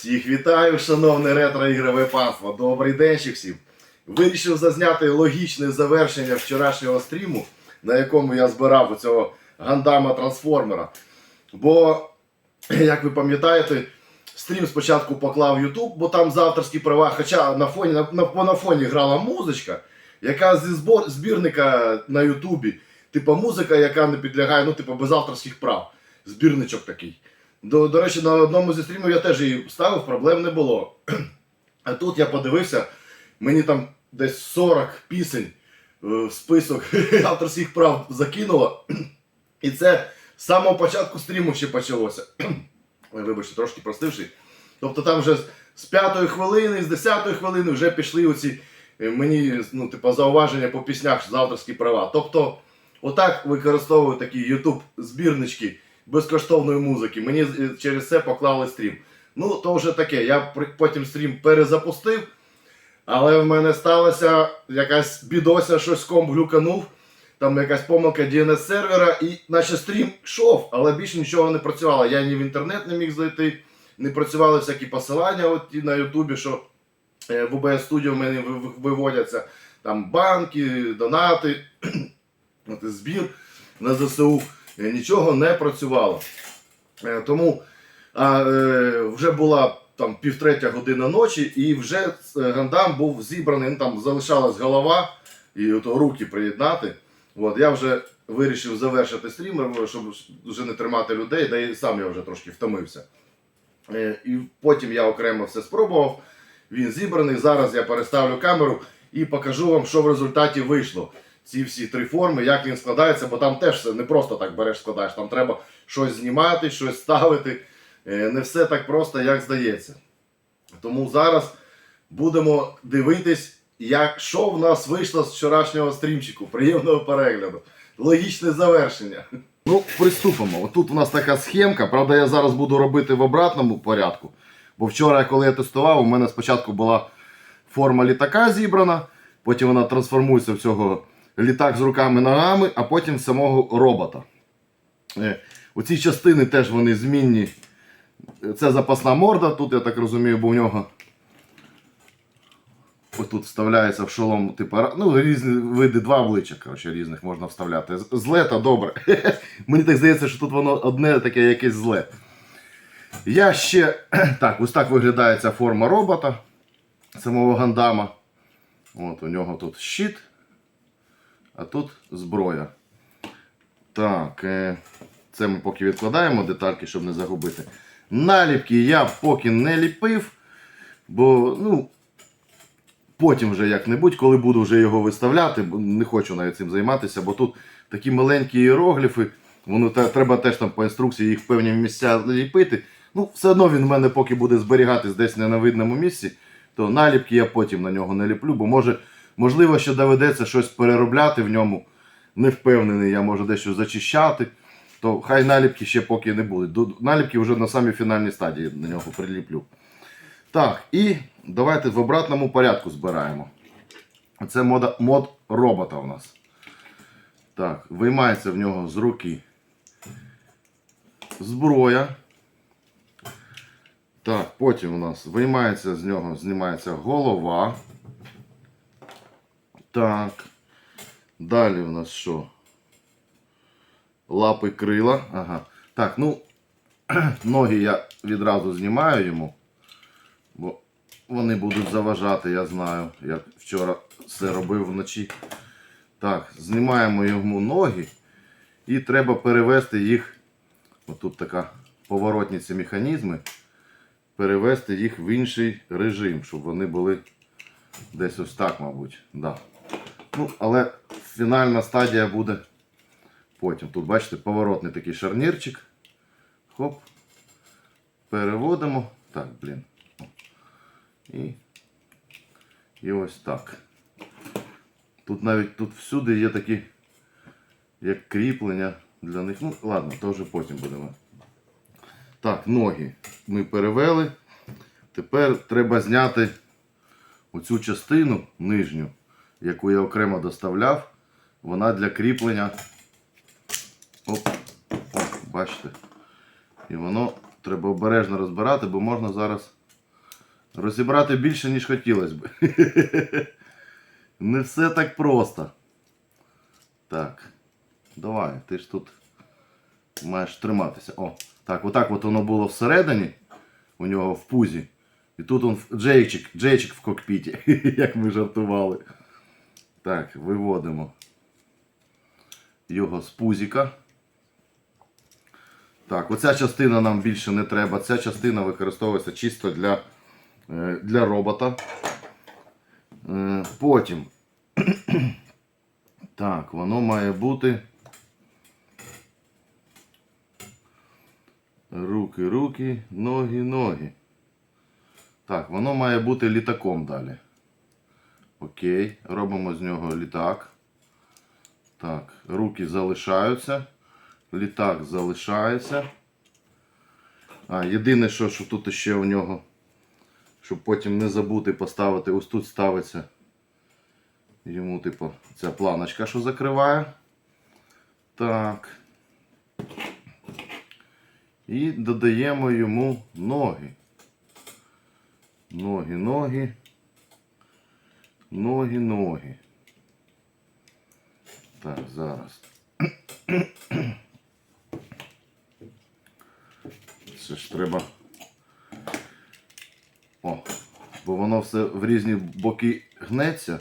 Всіх вітаю, шановне ретро-ігрове панство. Добрий день ще всім. Вирішив зазняти логічне завершення вчорашнього стріму, на якому я збирав цього гандама трансформера. Бо, як ви пам'ятаєте, стрім спочатку поклав YouTube, бо там авторські права, хоча на фоні, на, на, на фоні грала музичка, яка зі збор, збірника на Ютубі, типу музика, яка не підлягає, ну, типу, без авторських прав. Збірничок такий. До, до речі, на одному зі стрімів я теж її ставив, проблем не було. А тут я подивився, мені там десь 40 пісень е, в список авторських прав закинуло. І це з самого початку стріму ще почалося. Ой, Вибачте, трошки простивший. Тобто там вже з- п'ятої хвилини, з десятої хвилини вже пішли оці е, мені ну, типу, зауваження по піснях за авторські права. Тобто, отак використовую такі YouTube збірнички безкоштовної музики. Мені через це поклали стрім. Ну, то вже таке. Я потім стрім перезапустив, але в мене сталася якась бідося, щось ком глюканув. Там якась помилка DNS сервера, і наче стрім йшов, але більше нічого не працювало. Я ні в інтернет не міг зайти, не працювали всякі посилання от на Ютубі, що е, в OBS Studio в мене ви- ви- виводяться там банки, донати, збір на ЗСУ. Е, Нічого не працювало. Е, Тому а, е, вже була там півтретя година ночі, і вже гандам був зібраний, ну, там залишалась голова і от руки приєднати. От, я вже вирішив завершити стрім, щоб вже не тримати людей, да і сам я вже трошки втомився. І потім я окремо все спробував. Він зібраний. Зараз я переставлю камеру і покажу вам, що в результаті вийшло. Ці всі три форми, як він складається, бо там теж все не просто так береш, складаєш. Там треба щось знімати, щось ставити. Е, Не все так просто, як здається. Тому зараз будемо дивитись, як, що в нас вийшло з вчорашнього стрімчику. Приємного перегляду. Логічне завершення. Ну, приступимо. Отут у нас така схемка. Правда, я зараз буду робити в обратному порядку. Бо вчора, коли я тестував, у мене спочатку була форма літака зібрана, потім вона трансформується в цього літак з руками ногами, а потім самого робота. Е, Оці частини теж вони змінні. Це запасна морда, тут я так розумію, бо у нього тут вставляється в шолом, типу, ну, різні види, два обличчя, коротше, різних можна вставляти. Зле та добре. Мені так здається, що тут воно одне таке якесь зле. Я ще. Так, ось так виглядає ця форма робота самого гандама. От у нього тут щит, а тут зброя. Так, е, це ми поки відкладаємо детальки, щоб не загубити. Наліпки я поки не ліпив, бо ну, потім вже як-небудь, коли буду вже його виставляти, не хочу навіть цим займатися, бо тут такі маленькі іерогліфи, воно треба теж там по інструкції їх в певні місця ліпити. Ну, все одно він в мене поки буде зберігатись десь не на видному місці, то наліпки я потім на нього не ліплю, бо може, можливо, що доведеться щось переробляти в ньому. Не впевнений, я можу дещо зачищати. То хай наліпки ще поки не будуть. Наліпки вже на самій фінальній стадії на нього приліплю. Так, і давайте в обратному порядку збираємо. Це мода, мод робота у нас. Так, виймається в нього з руки зброя. Так, потім у нас виймається з нього, знімається голова. Так. Далі у нас що? Лапи крила. Ага. Так, ну, ноги я відразу знімаю йому. Бо вони будуть заважати, я знаю. Я вчора все робив вночі. Так, знімаємо йому ноги. І треба перевести їх. Отут така поворотні ці механізми. Перевести їх в інший режим, щоб вони були десь ось так, мабуть. Да. Ну, але фінальна стадія буде потім. Тут, бачите, поворотний такий шарнірчик. Хоп. Переводимо. Так, блін. І, і ось так. Тут навіть тут всюди є такі як кріплення для них. Ну, ладно, то вже потім будемо. Так, ноги ми перевели. Тепер треба зняти оцю частину нижню, яку я окремо доставляв. Вона для кріплення. Оп, оп, бачите. І воно треба обережно розбирати, бо можна зараз розібрати більше, ніж хотілося б. Не все так просто. Так. Давай, ти ж тут маєш триматися. О, так, отак от воно було всередині, у нього в пузі. І тут он Джейчик, Джейчик в кокпіті, як ми жартували. Так, виводимо його з пузіка. Так, оця частина нам більше не треба. Ця частина використовується чисто для, е, для робота. Е, Потім. Так, воно має бути. Руки, руки, ноги, ноги. Так, воно має бути літаком далі. Окей, робимо з нього літак. Так, руки залишаються. Літак залишається. А, єдине, що, що тут ще у нього, щоб потім не забути поставити, ось тут ставиться йому, типу, ця планочка, що закриває. Так. І додаємо йому ноги. Ноги, ноги. Ноги, ноги. Так, зараз. Це ж треба. О, бо воно все в різні боки гнеться.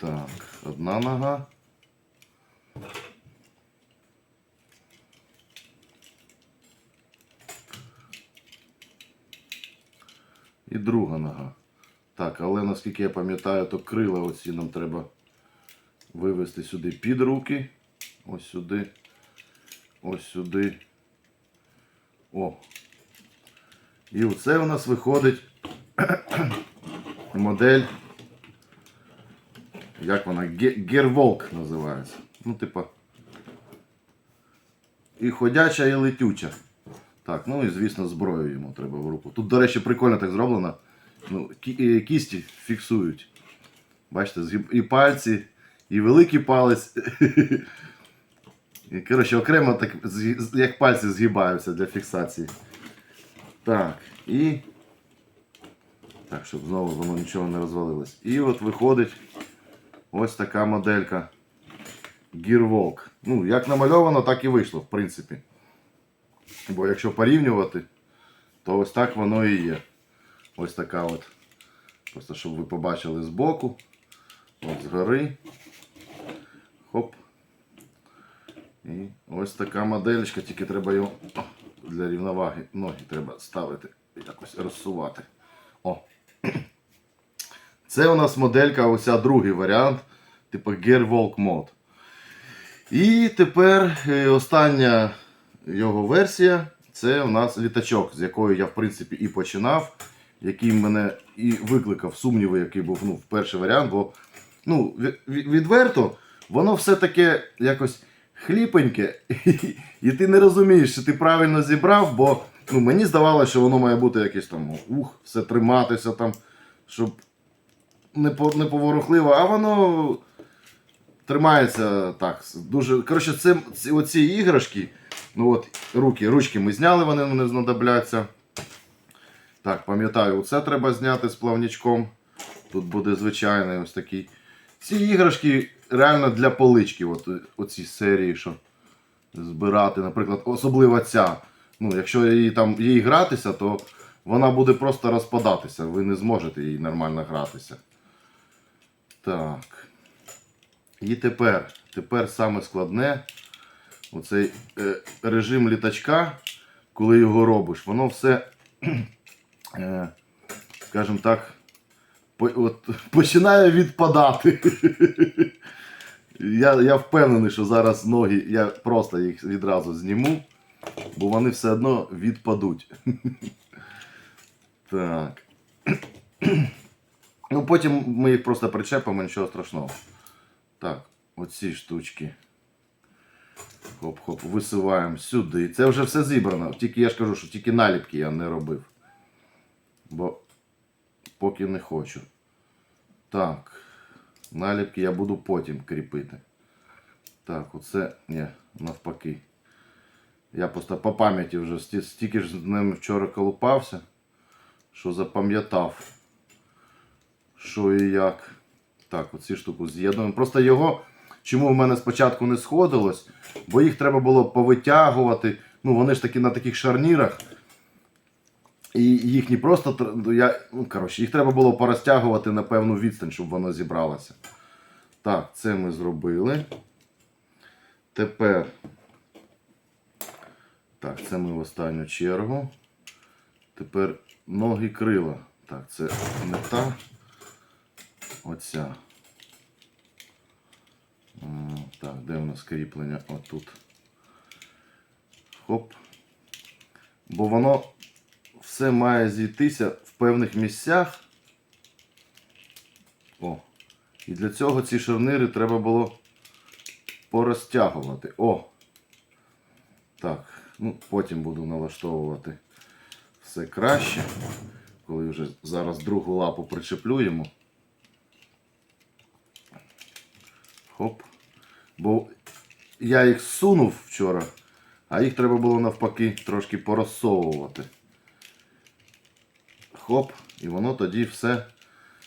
Так, одна нога. І друга нога. Так, але наскільки я пам'ятаю, то крила оці нам треба вивести сюди під руки. Ось сюди. Ось сюди. О. І оце у нас виходить модель. Як вона? Герволк називається. Ну, типа. І ходяча, і летюча. Так, ну і звісно, зброю йому треба в руку. Тут, до речі, прикольно так зроблено. Ну, е, кісті фіксують. Бачите, і пальці, і великий палець. Коротше, окремо так, як пальці згибаються для фіксації. Так, і. Так, щоб знову воно нічого не розвалилось. І от виходить ось така моделька Gearwalk. Ну, як намальовано, так і вийшло, в принципі. Бо якщо порівнювати, то ось так воно і є. Ось така от. Просто щоб ви побачили збоку. От згори. Хоп. І ось така моделька, тільки треба його для рівноваги ноги треба ставити, якось розсувати. О. Це у нас моделька, оця другий варіант, типу Gearwalk Mode. І тепер е, остання його версія це у нас літачок, з якої я в принципі і починав, який мене і викликав сумніви, який був ну, перший варіант, бо ну, ві- ві- відверто, воно все таке якось хліпеньке, і ти не розумієш, що ти правильно зібрав, бо ну, мені здавалося, що воно має бути якесь там ух, все триматися там, щоб не, по, не поворухливо, а воно тримається так. Дуже. Коротше, це, ці, оці іграшки, ну от, руки, ручки ми зняли, вони не знадобляться. Так, пам'ятаю, оце треба зняти з плавничком. Тут буде звичайний ось такий. Ці іграшки реально для полички, от, оці серії, що збирати, наприклад, особливо ця. Ну, якщо її там їй гратися, то вона буде просто розпадатися. Ви не зможете їй нормально гратися. Так. І тепер, тепер саме складне, оцей е, режим літачка, коли його робиш, воно все, скажімо так, по, от, починає відпадати. я, я впевнений, що зараз ноги, я просто їх відразу зніму, бо вони все одно відпадуть. так. ну потім ми їх просто причепимо, нічого страшного. Так, оці штучки. Хоп-хоп, висуваємо сюди. Це вже все зібрано. Тільки я ж кажу, що тільки наліпки я не робив. Бо поки не хочу. Так. Наліпки я буду потім кріпити. Так, оце. Ні, навпаки. Я просто по пам'яті вже стільки ж з ним вчора колупався, що запам'ятав, що і як. Так, оці штуку з'єднуємо. Просто його, чому в мене спочатку не сходилось, бо їх треба було повитягувати. Ну, вони ж такі на таких шарнірах. І їх не просто ну, я, ну, коротше, їх треба було порозтягувати на певну відстань, щоб воно зібралося. Так, це ми зробили. Тепер. Так, це ми в останню чергу. Тепер ноги крила. Так, це не та. Оця. Так, де у нас кріплення? Отут. Хоп. Бо воно все має зійтися в певних місцях. О. І для цього ці шарнири треба було порозтягувати. О! Так, ну потім буду налаштовувати все краще. Коли вже зараз другу лапу причеплюємо. Хоп. Бо я їх сунув вчора, а їх треба було навпаки трошки порозсовувати. Хоп, і воно тоді все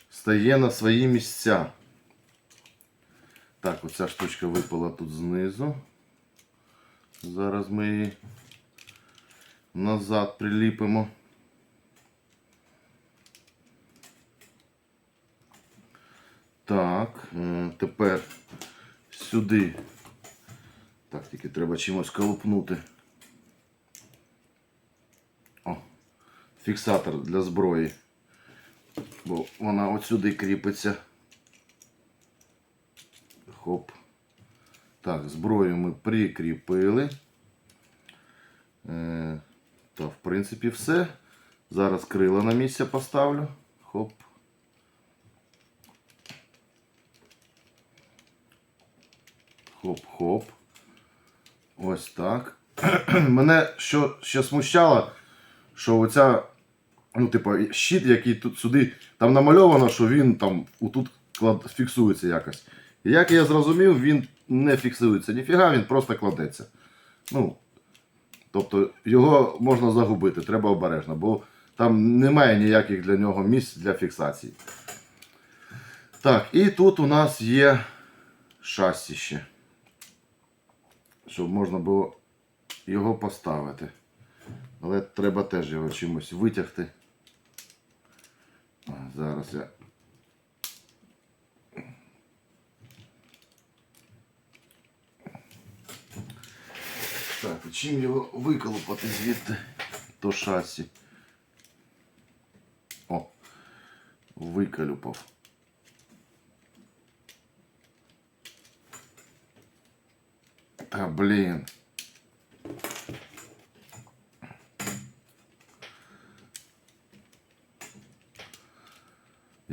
стає на свої місця. Так, оця штучка випала тут знизу. Зараз ми її назад приліпимо. Так, е, тепер сюди. Так, тільки треба чимось колупнути. Фіксатор для зброї. Бо вона от сюди кріпиться. Хоп. Так, зброю ми прикріпили. Е, та, в принципі, все. Зараз крила на місце поставлю. Хоп. Хоп-хоп. Ось так. Мене що ще смущало, що оця, ну, типу, щит, який тут сюди, там намальовано, що він там отут клад... фіксується якось. І як я зрозумів, він не фіксується ніфіга, він просто кладеться. Ну, тобто його можна загубити, треба обережно, бо там немає ніяких для нього місць для фіксації. Так, і тут у нас є шасі ще. Щоб можна було його поставити. Але треба теж його чимось витягти. А, Зараз я. Так, і чим його виколупати звідти то шасі? О, виколюпав. Та блін.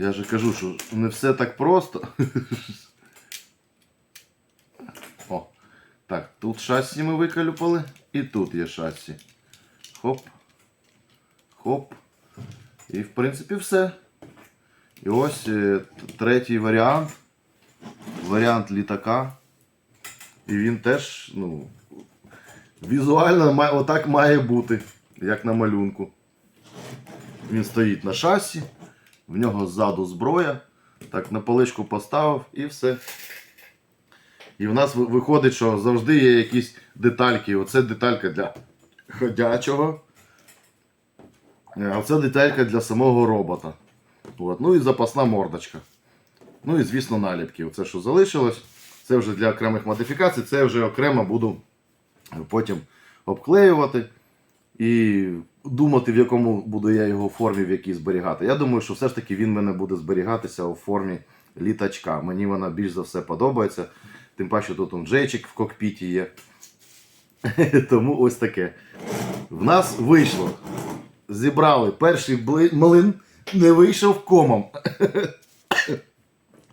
Я же кажу, що не все так просто. О, так, тут шасі ми виколюпали, і тут є шасі. Хоп. Хоп. І в принципі все. І ось е, третій варіант. Варіант літака. І він теж, ну, візуально отак має бути, як на малюнку. Він стоїть на шасі, в нього ззаду зброя. Так, на поличку поставив і все. І в нас виходить, що завжди є якісь детальки. Оце деталька для ходячого. А це деталька для самого робота. От. Ну і запасна мордочка. Ну і, звісно, наліпки. Оце, що залишилось, це вже для окремих модифікацій, це вже окремо буду потім обклеювати і думати, в якому буду я його формі, в якій зберігати. Я думаю, що все ж таки він мене буде зберігатися у формі літачка. Мені вона більш за все подобається. Тим паче тут он джейчик в кокпіті є. Тому ось таке. В нас вийшло. Зібрали перший бли- млин, не вийшов комом.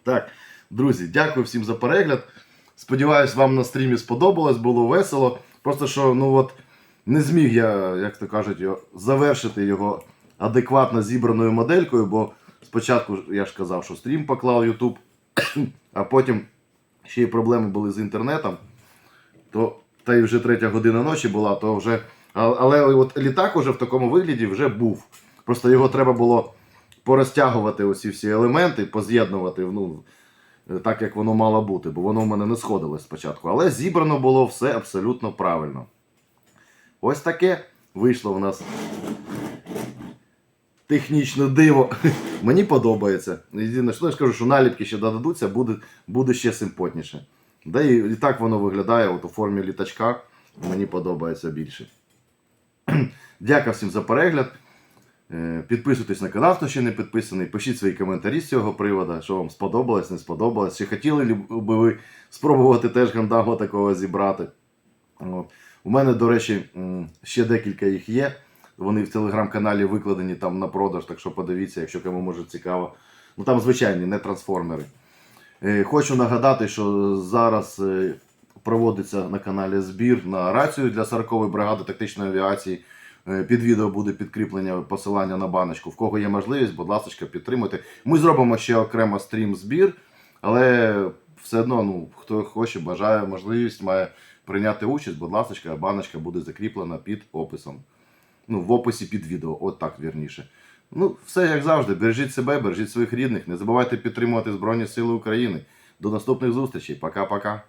Так, друзі, дякую всім за перегляд. Сподіваюсь, вам на стрімі сподобалось, було весело. Просто що, ну от, не зміг я, як то кажуть, завершити його адекватно зібраною моделькою, бо спочатку я ж казав, що стрім поклав YouTube, а потім ще й проблеми були з інтернетом. То, та й вже третя година ночі була, то вже. Але от літак уже в такому вигляді вже був. Просто його треба було порозтягувати оці всі елементи, поз'єднувати, ну, так як воно мало бути, бо воно в мене не сходилось спочатку. Але зібрано було все абсолютно правильно. Ось таке вийшло в нас технічне диво. Мені подобається. Єдине, що я ж кажу, що наліпки ще додадуться, буде, буде ще симпотніше. Да і, і так воно виглядає от у формі літачка. Мені подобається більше. Дякую всім за перегляд. Е, Підписуйтесь на канал, хто ще не підписаний. Пишіть свої коментарі з цього приводу, що вам сподобалось, не сподобалось. Чи хотіли би ви спробувати теж гандаму такого зібрати. У мене, до речі, ще декілька їх є. Вони в телеграм-каналі викладені там на продаж, так що подивіться, якщо кому може цікаво. Ну там звичайні, не трансформери. Е, Хочу нагадати, що зараз е, проводиться на каналі збір на рацію для 40-ї бригади тактичної авіації. Е, Під відео буде підкріплення посилання на баночку. В кого є можливість, будь ласка, підтримуйте. Ми зробимо ще окремо стрім збір, але все одно, ну, хто хоче, бажає можливість, має прийняти участь, будь ласка, баночка буде закріплена під описом. Ну, в описі під відео, от так вірніше. Ну, все як завжди. Бережіть себе, бережіть своїх рідних. Не забувайте підтримувати Збройні Сили України. До наступних зустрічей. Пока-пока.